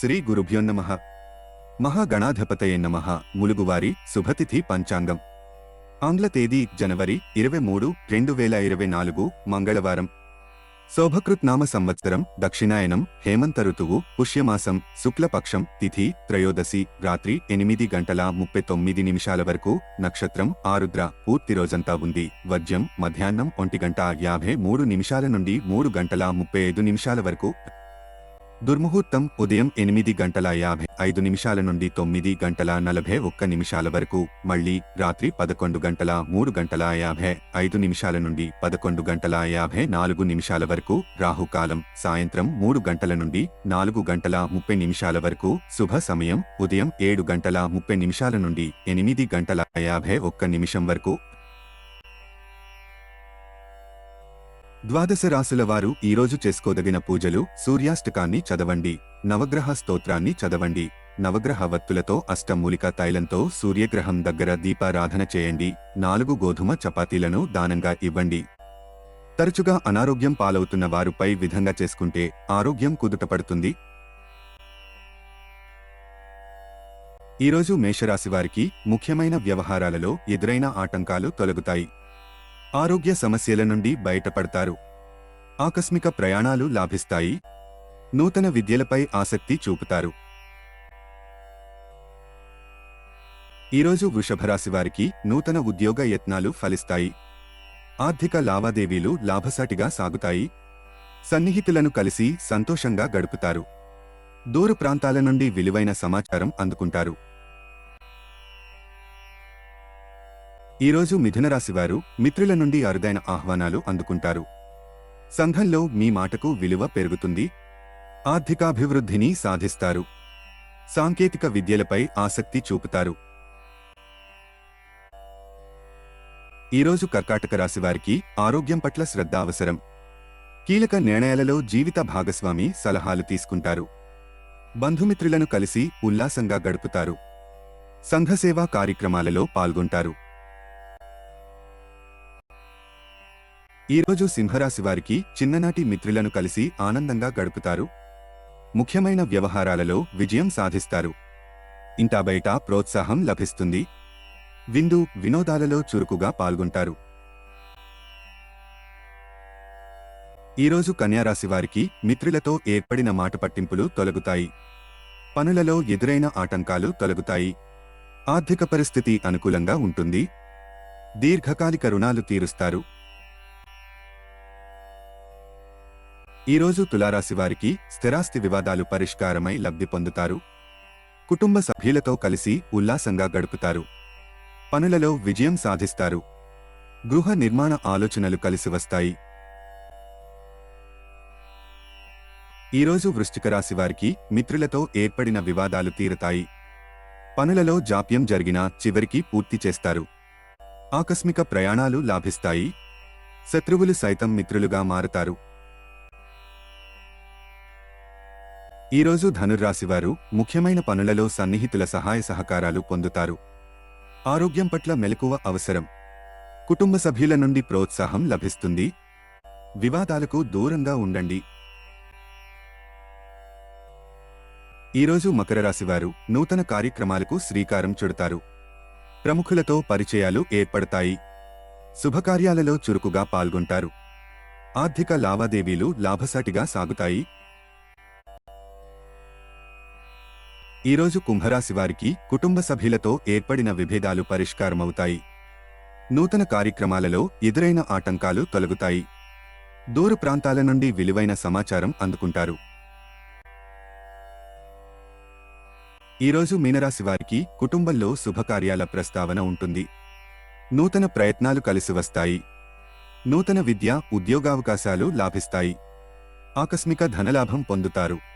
శ్రీ గురుభ్యోన్నమ మహాగణాధిపతయే నమ. ములుగువారి శుభతిథి పంచాంగం. ఆంగ్ల తేదీ జనవరి ఇరవై మూడు రెండు వేల ఇరవై నాలుగు మంగళవారం. శోభకృత్ నామ సంవత్సరం దక్షిణాయనం హేమంత ఋతువు పుష్యమాసం శుక్లపక్షం తిథి త్రయోదశి రాత్రి ఎనిమిది గంటల ముప్పై తొమ్మిది నిమిషాల వరకు నక్షత్రం ఆరుద్ర పూర్తి రోజంతా ఉంది. వజ్యం మధ్యాహ్నం ఒంటి గంట యాభై మూడు నిమిషాల నుండి మూడు గంటల ముప్పై ఐదు నిమిషాల వరకు దుర్ముహూర్తం ఉదయం ఎనిమిది గంటల యాభై ఐదు నిమిషాల నుండి తొమ్మిది గంటల నలభై ఒక్క నిమిషాల వరకు మళ్ళీ రాత్రి పదకొండు గంటల మూడు గంటల యాభై ఐదు నిమిషాల నుండి పదకొండు గంటల యాభై నాలుగు నిమిషాల వరకు రాహుకాలం సాయంత్రం మూడు గంటల నుండి నాలుగు గంటల ముప్పై నిమిషాల వరకు శుభ సమయం ఉదయం ఏడు గంటల ముప్పై నిమిషాల నుండి ఎనిమిది గంటల యాభై ఒక్క నిమిషం వరకు ద్వాదశ రాశుల వారు ఈరోజు చేసుకోదగిన పూజలు సూర్యాష్టకాన్ని చదవండి నవగ్రహ స్తోత్రాన్ని చదవండి నవగ్రహ వత్తులతో అష్టమూలిక తైలంతో సూర్యగ్రహం దగ్గర దీపారాధన చేయండి నాలుగు గోధుమ చపాతీలను దానంగా ఇవ్వండి. తరచుగా అనారోగ్యం పాలవుతున్న వారుపై విధంగా చేసుకుంటే ఆరోగ్యం కుదుటపడుతుంది. ఈరోజు మేషరాశి వారికి ముఖ్యమైన వ్యవహారాలలో ఎదురైన ఆటంకాలు తొలగుతాయి. ఆరోగ్య సమస్యల నుండి బయటపడతారు. ఆకస్మిక ప్రయాణాలు లాభిస్తాయి. నూతన విద్యలపై ఆసక్తి చూపుతారు. ఈరోజు వృషభరాశి వారికి నూతన ఉద్యోగ యత్నాలు ఫలిస్తాయి. ఆర్థిక లావాదేవీలు లాభసాటిగా సాగుతాయి. సన్నిహితులను కలిసి సంతోషంగా గడుపుతారు. దూర ప్రాంతాల నుండి విలువైన సమాచారం అందుకుంటారు. ఈరోజు మిథునరాశివారు మిత్రుల నుండి అరుదైన ఆహ్వానాలు అందుకుంటారు. సంఘంలో మీ మాటకు విలువ పెరుగుతుంది. ఆర్థికాభివృద్ధిని సాధిస్తారు. సాంకేతిక విద్యలపై ఆసక్తి చూపుతారు. ఈరోజు కర్కాటక రాశివారికి ఆరోగ్యం పట్ల శ్రద్ధ అవసరం. కీలక నిర్ణయాలలో జీవిత భాగస్వామి సలహాలు తీసుకుంటారు. బంధుమిత్రులను కలిసి ఉల్లాసంగా గడుపుతారు. సంఘసేవా కార్యక్రమాలలో పాల్గొంటారు. ఈరోజు సింహరాశి వారికి చిన్ననాటి మిత్రులను కలిసి ఆనందంగా గడుపుతారు. ముఖ్యమైన వ్యవహారాలలో విజయం సాధిస్తారు. ఇంటా బయట ప్రోత్సాహం లభిస్తుంది. విందు వినోదాలలో చురుకుగా పాల్గొంటారు. ఈరోజు కన్యారాశి వారికి మిత్రులతో ఏర్పడిన మాట పట్టింపులు తొలగుతాయి. పనులలో ఎదురైన ఆటంకాలు తొలగుతాయి. ఆర్థిక పరిస్థితి అనుకూలంగా ఉంటుంది. దీర్ఘకాలిక రుణాలు తీరుస్తారు. ఈరోజు తులారాశి వారికి స్థిరాస్తి వివాదాలు పరిష్కారమై లబ్ధి పొందుతారు. కుటుంబ సభ్యులతో కలిసి ఉల్లాసంగా గడుపుతారు. పనులలో విజయం సాధిస్తారు. గృహ నిర్మాణ ఆలోచనలు కలిసి వస్తాయి. ఈరోజు వృశ్చిక రాశి వారికి మిత్రులతో ఏర్పడిన వివాదాలు తీరతాయి. పనులలో జాప్యం జరిగినా చివరికి పూర్తి చేస్తారు. ఆకస్మిక ప్రయాణాలు లాభిస్తాయి. శత్రువులు సైతం మిత్రులుగా మారతారు. ఈరోజు ధనుర్రాశివారు ముఖ్యమైన పనులలో సన్నిహితుల సహాయ సహకారాలు పొందుతారు. ఆరోగ్యం పట్ల మెలకువ అవసరం. కుటుంబ సభ్యుల నుండి ప్రోత్సాహం లభిస్తుంది. వివాదాలకు దూరంగా ఉండండి. ఈరోజు మకర రాశివారు నూతన కార్యక్రమాలకు శ్రీకారం చుడతారు. ప్రముఖులతో పరిచయాలు ఏర్పడతాయి. శుభకార్యాలలో చురుకుగా పాల్గొంటారు. ఆర్థిక లావాదేవీలు లాభసాటిగా సాగుతాయి. ఈరోజు కుంభరాశి వారికి కుటుంబ సభ్యులతో ఏర్పడిన విభేదాలు పరిష్కారమవుతాయి. నూతన కార్యక్రమాలలో ఎదురైన ఆటంకాలు తొలగుతాయి. దూర ప్రాంతాల నుండి విలువైన సమాచారం అందుకుంటారు. ఈరోజు మీనరాశి వారికి కుటుంబంలో శుభకార్యాల ప్రస్తావన ఉంటుంది. నూతన ప్రయత్నాలు కలిసి వస్తాయి. నూతన విద్య ఉద్యోగావకాశాలు లాభిస్తాయి. ఆకస్మిక ధనలాభం పొందుతారు.